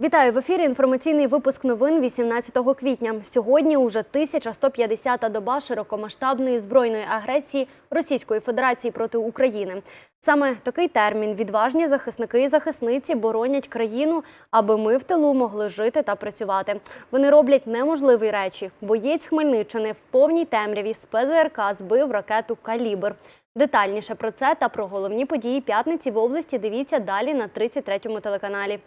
Вітаю в ефірі. Інформаційний випуск новин 18 квітня. Сьогодні уже 1150-та доба широкомасштабної збройної агресії Російської Федерації проти України. Саме такий термін відважні захисники і захисниці боронять країну, аби ми в тилу могли жити та працювати. Вони роблять неможливі речі. Боєць Хмельниччини в повній темряві з ПЗРК збив ракету Калібр. Детальніше про це та про головні події п'ятниці в області дивіться далі на 33-му телеканалі.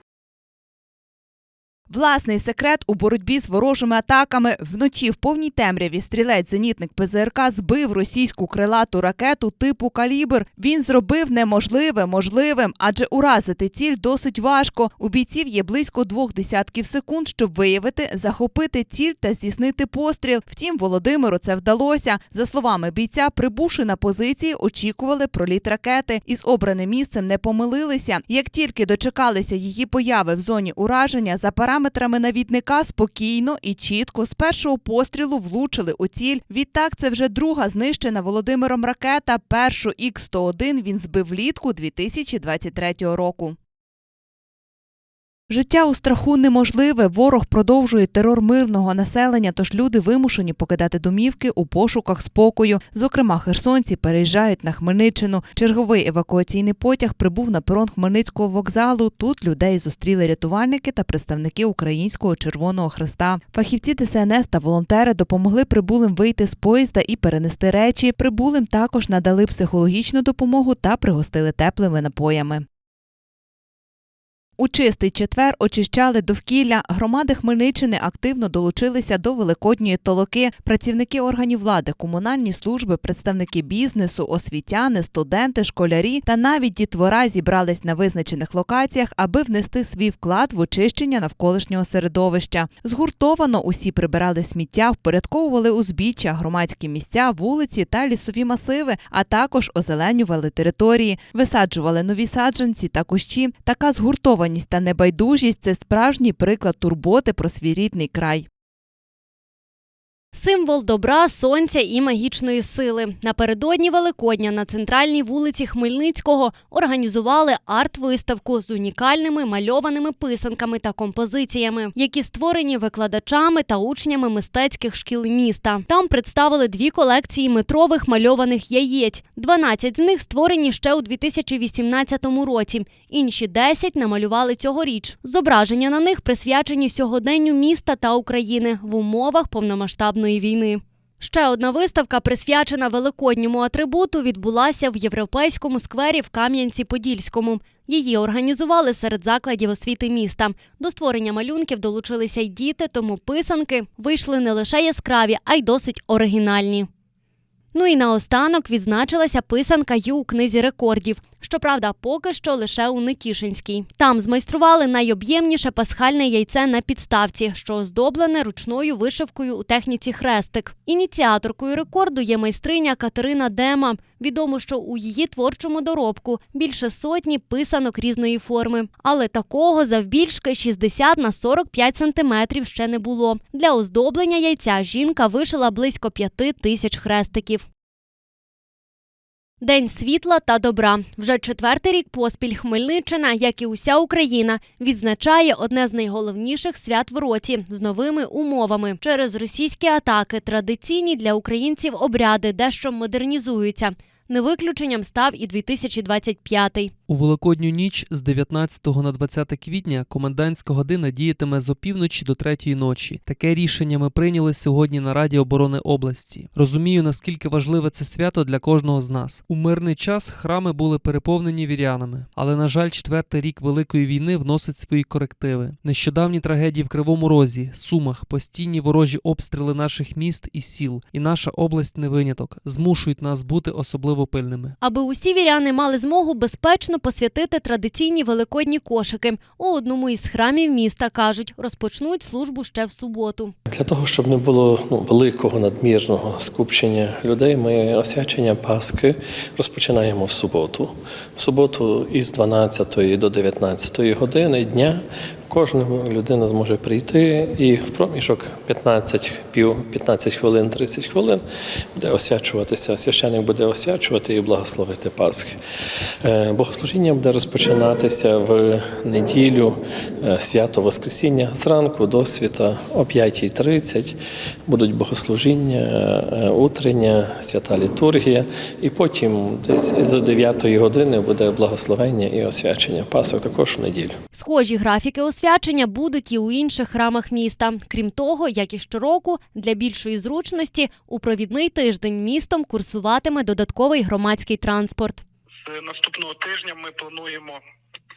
Власний секрет у боротьбі з ворожими атаками вночі в повній темряві стрілець-зенітник ПЗРК збив російську крилату ракету типу калібр. Він зробив неможливе можливим, адже уразити ціль досить важко. У бійців є близько двох десятків секунд, щоб виявити, захопити ціль та здійснити постріл. Втім, Володимиру це вдалося. За словами бійця, прибувши на позиції, очікували проліт ракети. Із обраним місцем не помилилися. Як тільки дочекалися її появи в зоні ураження, за параметрами навідника спокійно і чітко з першого пострілу влучили у ціль. Відтак це вже друга знищена Володимиром ракета. Першу Х-101 він збив влітку 2023 року. Життя у страху неможливе. Ворог продовжує терор мирного населення, тож люди вимушені покидати домівки у пошуках спокою. Зокрема, херсонці переїжджають на Хмельниччину. Черговий евакуаційний потяг прибув на перон Хмельницького вокзалу. Тут людей зустріли рятувальники та представники Українського Червоного Хреста. Фахівці ДСНС та волонтери допомогли прибулим вийти з поїзда і перенести речі. Прибулим також надали психологічну допомогу та пригостили теплими напоями. У чистий четвер очищали довкілля. Громади Хмельниччини активно долучилися до великодньої толоки. Працівники органів влади, комунальні служби, представники бізнесу, освітяни, студенти, школярі та навіть дітвора зібрались на визначених локаціях, аби внести свій вклад в очищення навколишнього середовища. Згуртовано усі прибирали сміття, впорядковували узбіччя, громадські місця, вулиці та лісові масиви, а також озеленювали території, висаджували нові саджанці та кущі. Така згуртованість та небайдужість це справжній приклад турботи про свій рідний край. Символ добра, сонця і магічної сили. Напередодні Великодня на центральній вулиці Хмельницького організували арт-виставку з унікальними мальованими писанками та композиціями, які створені викладачами та учнями мистецьких шкіл міста. Там представили дві колекції метрових мальованих яєць. 12 з них створені ще у 2018 році. Інші 10 намалювали цьогоріч. Зображення на них присвячені сьогоденню міста та України в умовах повномасштабної війни. Ще одна виставка, присвячена великодньому атрибуту, відбулася в європейському сквері в Кам'янці-Подільському. Її організували серед закладів освіти міста. До створення малюнків долучилися й діти, тому писанки вийшли не лише яскраві, а й досить оригінальні. Ну і наостанок відзначилася писанка Ю у книзі рекордів. Щоправда, поки що лише у Нетішинській. Там змайстрували найоб'ємніше пасхальне яйце на підставці, що оздоблене ручною вишивкою у техніці хрестик. Ініціаторкою рекорду є майстриня Катерина Дема. Відомо, що у її творчому доробку більше сотні писанок різної форми. Але такого завбільшки 60 на 45 сантиметрів ще не було. Для оздоблення яйця жінка вишила близько п'яти тисяч хрестиків. День світла та добра. Вже четвертий рік поспіль Хмельниччина, як і уся Україна, відзначає одне з найголовніших свят в році з новими умовами. Через російські атаки традиційні для українців обряди дещо модернізуються. Не виключенням став і 2025-й. У Великодню ніч з 19 на 20 квітня комендантська година діятиме з опівночі до третьої ночі. Таке рішення ми прийняли сьогодні на Раді оборони області. Розумію, наскільки важливе це свято для кожного з нас. У мирний час храми були переповнені вірянами, але на жаль, четвертий рік великої війни вносить свої корективи. Нещодавні трагедії в Кривому Розі, Сумах, постійні ворожі обстріли наших міст і сіл, і наша область не виняток, змушують нас бути особливо пильними. Аби усі віряни мали змогу безпечно посвятити традиційні великодні кошики. У одному із храмів міста кажуть, розпочнуть службу ще в суботу. Для того, щоб не було ну, великого надмірного скупчення людей, ми освячення Пасхи розпочинаємо в суботу. В суботу із 12 до 19 години дня Кожна людина зможе прийти і в проміжок 15, пів 15 хвилин, 30 хвилин буде освячуватися. Священник буде освячувати і благословити Пасхи. Е, Богослужіння буде розпочинатися в неділю е, свято Воскресіння зранку до світа о 5.30. Будуть богослужіння, е, утрення, свята літургія, і потім десь з 9 години буде благословення і освячення Пасок також в неділю. Схожі графіки освячення будуть і у інших храмах міста. Крім того, як і щороку, для більшої зручності у провідний тиждень містом курсуватиме додатковий громадський транспорт. З наступного тижня ми плануємо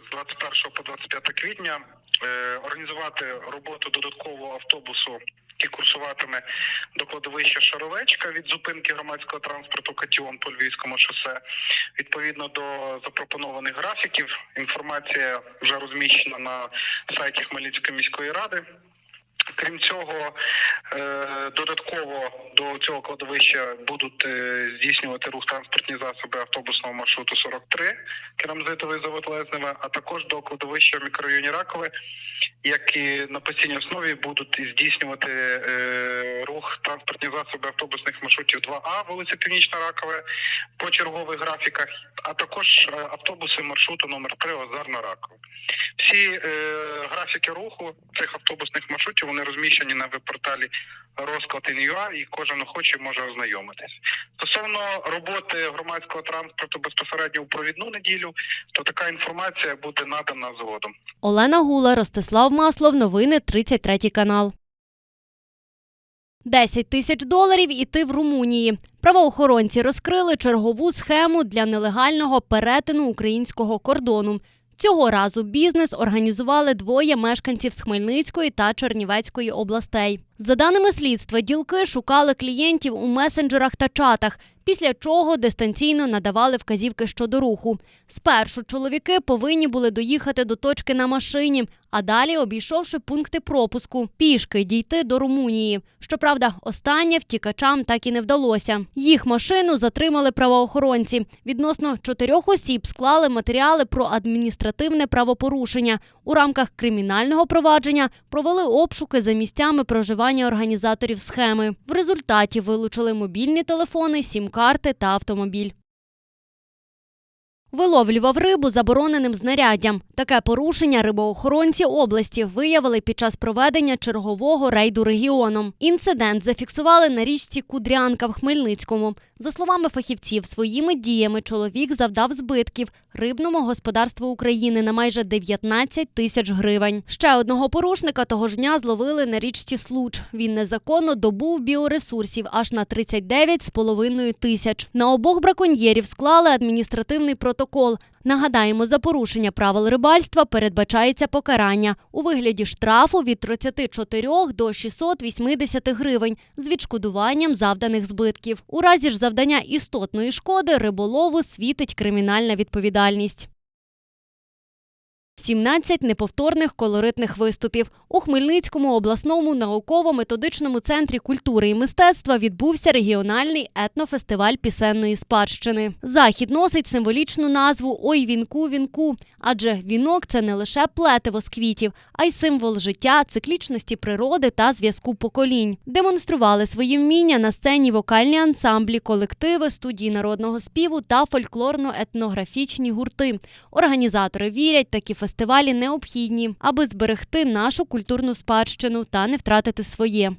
з 21 по 25 квітня е, організувати роботу додаткового автобусу, який курсуватиме до кладовища Шаровечка від зупинки громадського транспорту Катіон по Львівському шосе. Відповідно до запропонованих графіків, інформація вже розміщена на сайті Хмельницької міської ради. Крім цього, е, додатково до цього кладовища будуть е, здійснювати рух транспортні засоби автобусного маршруту 43 Керамзитовий завод Лезневе, а також до кладовища мікрорайоні Ракове, як і на постійній основі будуть здійснювати е, рух транспортні засоби автобусних маршрутів 2А вулиця Північна Ракове по чергових графіках, а також автобуси маршруту номер 3 Озерна Ракове. Всі графіки руху цих автобусних маршрутів вони розміщені на веб-порталі розклад.ua і кожен охочий може ознайомитись. Стосовно роботи громадського транспорту безпосередньо у провідну неділю, то така інформація буде надана згодом. Олена Гула, Ростислав Маслов, новини 33 канал. 10 тисяч доларів іти в Румунії. Правоохоронці розкрили чергову схему для нелегального перетину українського кордону. Цього разу бізнес організували двоє мешканців з Хмельницької та Чернівецької областей. За даними слідства, ділки шукали клієнтів у месенджерах та чатах, після чого дистанційно надавали вказівки щодо руху. Спершу чоловіки повинні були доїхати до точки на машині, а далі, обійшовши пункти пропуску, пішки дійти до Румунії. Щоправда, останнє втікачам так і не вдалося. Їх машину затримали правоохоронці. Відносно чотирьох осіб склали матеріали про адміністративне правопорушення. У рамках кримінального провадження провели обшуки за місцями проживання організаторів схеми. В результаті вилучили мобільні телефони, сім-карти та автомобіль. Виловлював рибу забороненим знаряддям. Таке порушення рибоохоронці області виявили під час проведення чергового рейду регіоном. Інцидент зафіксували на річці Кудрянка в Хмельницькому. За словами фахівців, своїми діями чоловік завдав збитків рибному господарству України на майже 19 тисяч гривень. Ще одного порушника того ж дня зловили на річці Случ. Він незаконно добув біоресурсів аж на 39,5 тисяч. На обох браконьєрів склали адміністративний протокол. Нагадаємо, за порушення правил рибальства передбачається покарання у вигляді штрафу від 34 до 680 гривень з відшкодуванням завданих збитків. У разі ж завдання істотної шкоди риболову світить кримінальна відповідальність. 17 неповторних колоритних виступів. У Хмельницькому обласному науково-методичному центрі культури і мистецтва відбувся регіональний етнофестиваль пісенної спадщини. Захід носить символічну назву Ой вінку вінку, адже вінок це не лише плетиво з квітів, а й символ життя, циклічності природи та зв'язку поколінь. Демонстрували свої вміння на сцені вокальні ансамблі, колективи, студії народного співу та фольклорно-етнографічні гурти. Організатори вірять, такі фестивалі необхідні, аби зберегти нашу культурну спадщину та не втратити своє.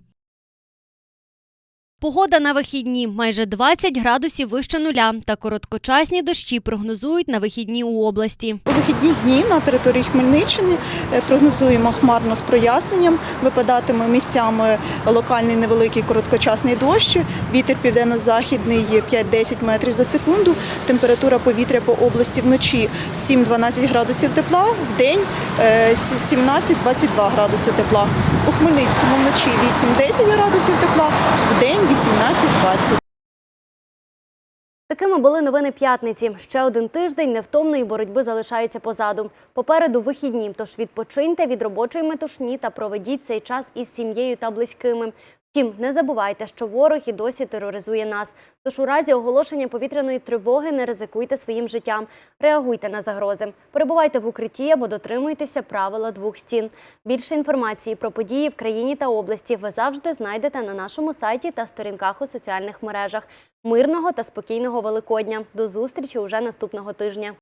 Погода на вихідні майже 20 градусів вище нуля та короткочасні дощі прогнозують на вихідні у області. У вихідні дні на території Хмельниччини е, прогнозуємо хмарно з проясненням. Випадатиме місцями локальний невеликий короткочасний дощ. Вітер південно-західний 5-10 метрів за секунду. Температура повітря по області вночі 7-12 градусів тепла, в день е, 17-22 градуси тепла. У Хмельницькому вночі 8-10 градусів тепла, в день 18-20. Такими були новини п'ятниці. Ще один тиждень невтомної боротьби залишається позаду. Попереду вихідні, тож відпочиньте від робочої метушні та проведіть цей час із сім'єю та близькими. Втім, не забувайте, що ворог і досі тероризує нас. Тож у разі оголошення повітряної тривоги не ризикуйте своїм життям, реагуйте на загрози, перебувайте в укритті або дотримуйтеся правила двох стін. Більше інформації про події в країні та області ви завжди знайдете на нашому сайті та сторінках у соціальних мережах. Мирного та спокійного Великодня. До зустрічі уже наступного тижня.